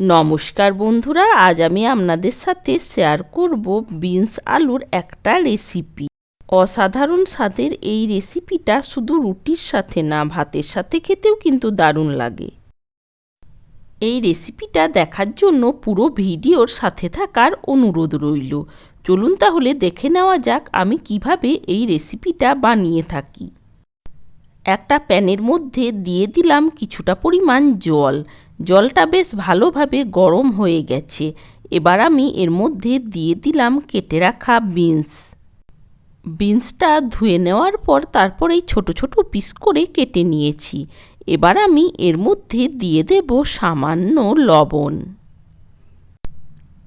নমস্কার বন্ধুরা, আজ আমি আপনাদের সাথে শেয়ার করব বিনস আলুর একটা রেসিপি অসাধারণ স্বাদের এই রেসিপিটা শুধু রুটির সাথে না, ভাতের সাথে খেতেও কিন্তু দারুণ লাগে। এই রেসিপিটা দেখার জন্য পুরো ভিডিওর সাথে থাকার অনুরোধ রইল। চলুন তাহলে দেখে নেওয়া যাক আমি কীভাবে এই রেসিপিটা বানিয়ে থাকি। একটা প্যানের মধ্যে দিয়ে দিলাম কিছুটা পরিমাণ জল। জলটা বেশ ভালোভাবে গরম হয়ে গেছে। এবার আমি এর মধ্যে দিয়ে দিলাম কেটে রাখা বিনস। বিনসটা ধুয়ে নেওয়ার পর তারপর এই ছোটো ছোটো পিস করে কেটে নিয়েছি। এবার আমি এর মধ্যে দিয়ে দেব সামান্য লবণ।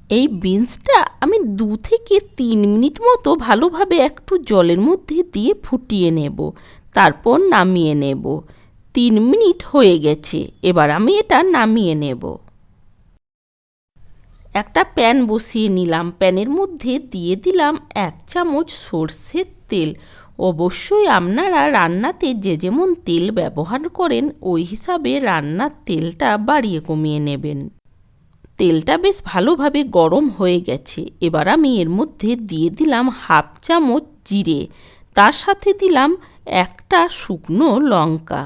এই বিনসটা আমি দু থেকে তিন মিনিট মতো ভালোভাবে একটু জলের মধ্যে দিয়ে ফুটিয়ে নেব। তারপর নামিয়ে নেব। তিন মিনিট হয়ে গেছে, এবার আমি এটা নামিয়ে নেব। একটা প্যান বসিয়ে নিলাম, প্যানের মধ্যে দিয়ে দিলাম এক চামচ সর্ষের তেল। অবশ্যই আপনারা রান্নাতে যে যেমন তেল ব্যবহার করেন, ওই হিসাবে রান্নার তেলটা বাড়িয়ে কমিয়ে নেবেন। তেলটা বেশ ভালোভাবে গরম হয়ে গেছে, এবার আমি এর মধ্যে দিয়ে দিলাম হাফ চামচ জিরে। তার সাথে দিলাম একটা শুকনো লঙ্কা।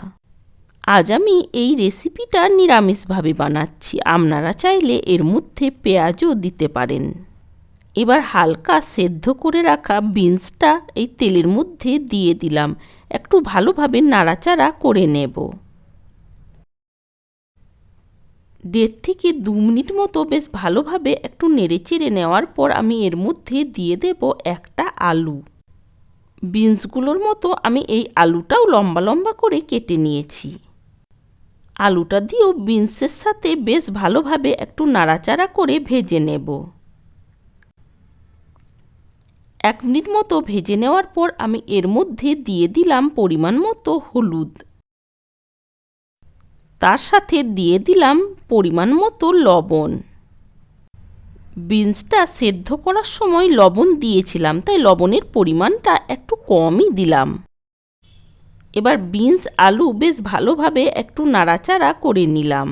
আজ আমি এই রেসিপিটা নিরামিষভাবে বানাচ্ছি। আপনারা চাইলে এর মধ্যে পেঁয়াজও দিতে পারেন। এবার হালকা সেদ্ধ করে রাখা বিনসটা এই তেলের মধ্যে দিয়ে দিলাম। একটু ভালোভাবে নাড়াচাড়া করে নেব। দেড় থেকে দু মিনিট মতো বেশ ভালোভাবে একটু নেড়েচেড়ে নেওয়ার পর আমি এর মধ্যে দিয়ে দেব একটা আলু। বিনসগুলোর মতো আমি এই আলুটাও লম্বা লম্বা করে কেটে নিয়েছি। আলুটা দিয়েও বিনসের সাথে বেশ ভালোভাবে একটু নাড়াচাড়া করে ভেজে নেব। এক মিনিট মতো ভেজে নেওয়ার পর আমি এর মধ্যে দিয়ে দিলাম পরিমাণ মতো হলুদ। তার সাথে দিয়ে দিলাম পরিমাণ মতো লবণ। বিনসটা সেদ্ধ করার সময় লবণ দিয়েছিলাম, তাই লবণের পরিমাণটা একটু কমই দিলাম। এবার বিনস আলু বেশ ভালোভাবে একটু নাড়াচাড়া করে নিলাম।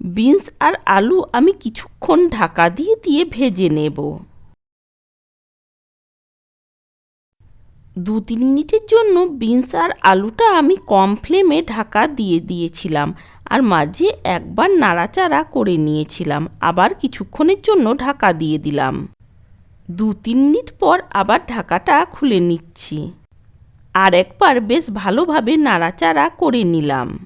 বিনস আর আলু আমি কিছুক্ষণ ঢাকা দিয়ে দিয়ে ভেজে নেব। দু তিন মিনিটের জন্য বিনস আর আলুটা আমি কম ফ্লেমে ঢাকা দিয়ে দিয়েছিলাম আর মাঝে একবার নাড়াচাড়া করে নিয়েছিলাম। আবার কিছুক্ষণের জন্য ঢাকা দিয়ে দিলাম। দু তিন মিনিট পর আবার ঢাকাটা খুলে নিচ্ছি। আর একবার বেশ ভালোভাবে নাড়াচাড়া করে নিলাম।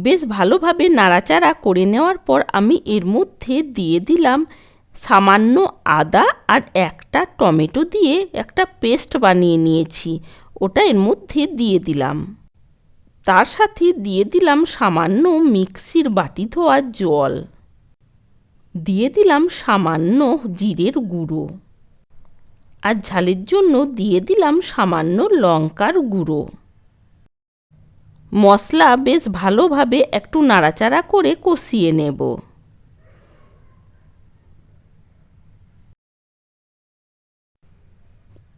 বেশ ভালোভাবে নাড়াচাড়া করে নেওয়ার পর আমি এর মধ্যে দিয়ে দিলাম সামান্য আদা আর একটা টমেটো দিয়ে একটা পেস্ট বানিয়ে নিয়েছি। ওটা এর মধ্যে দিয়ে দিলাম। তার সাথে দিয়ে দিলাম সামান্য মিক্সির বাটি ধোয়া জল। দিয়ে দিলাম সামান্য জিরের গুঁড়ো। আর ঝালের জন্য দিয়ে দিলাম সামান্য লঙ্কার গুঁড়ো। মশলা বেশ ভালোভাবে একটু নাড়াচাড়া করে কষিয়ে নেব।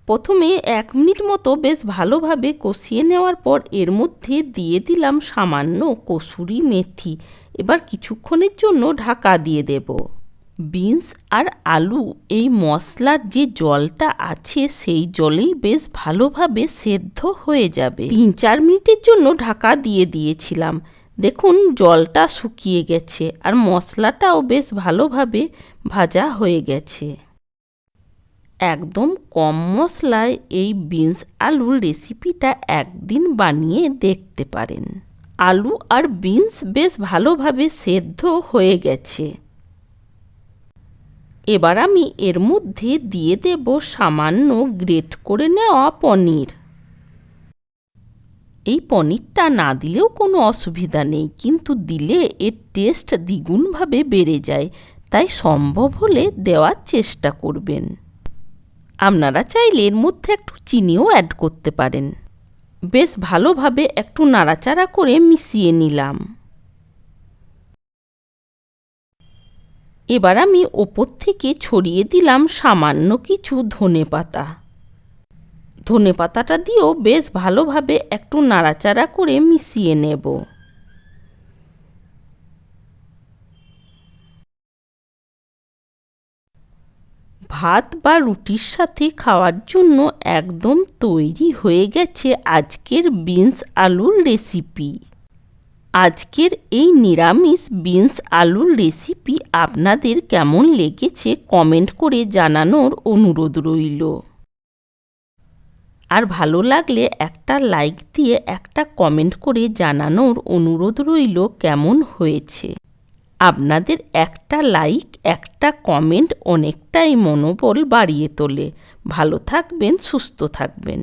প্রথমে এক মিনিট মতো বেশ ভালোভাবে কষিয়ে নেওয়ার পর এর মধ্যে দিয়ে দিলাম সামান্য কসুরি মেথি। এবার কিছুক্ষণের জন্য ঢাকা দিয়ে দেব। বিনস আর আলু, এই মশলার যে জলটা আছে সেই জলেই বেশ ভালোভাবে সেদ্ধ হয়ে যাবে। তিন চার মিনিটের জন্য ঢাকা দিয়ে দিয়েছিলাম। দেখুন, জলটা শুকিয়ে গেছে আর মশলাটাও বেশ ভালোভাবে ভাজা হয়ে গেছে। একদম কম মশলায় এই বিনস আলুর রেসিপিটা একদিন বানিয়ে দেখতে পারেন। আলু আর বিনস বেশ ভালোভাবে সেদ্ধ হয়ে গেছে। এবার আমি এর মধ্যে দিয়ে দেব সামান্য গ্রেট করে নেওয়া পনির। এই পনিরটা না দিলেও কোনো অসুবিধা নেই, কিন্তু দিলে এর টেস্ট দ্বিগুণভাবে বেড়ে যায়, তাই সম্ভব হলে দেওয়ার চেষ্টা করবেন। আপনারা চাইলে এর মধ্যে একটু চিনিও অ্যাড করতে পারেন। বেশ ভালোভাবে একটু নাড়াচাড়া করে মিশিয়ে নিলাম। এবার আমি ওপর থেকে ছড়িয়ে দিলাম সামান্য কিছু ধনে পাতা। ধনে পাতাটা দিয়েও বেশ ভালোভাবে একটু নাড়াচাড়া করে মিশিয়ে নেব। ভাত বা রুটির সাথে খাওয়ার জন্য একদম তৈরি হয়ে গেছে আজকের বিনস আলুর রেসিপি। আজকের এই নিরামিষ বিনস আলুর রেসিপি আপনাদের কেমন লেগেছে কমেন্ট করে জানানোর অনুরোধ রইল। আর ভালো লাগলে একটা লাইক দিয়ে একটা কমেন্ট করে জানানোর অনুরোধ রইল কেমন হয়েছে। আপনাদের একটা লাইক একটা কমেন্ট অনেকটাই মনোবল বাড়িয়ে তোলে। ভালো থাকবেন, সুস্থ থাকবেন।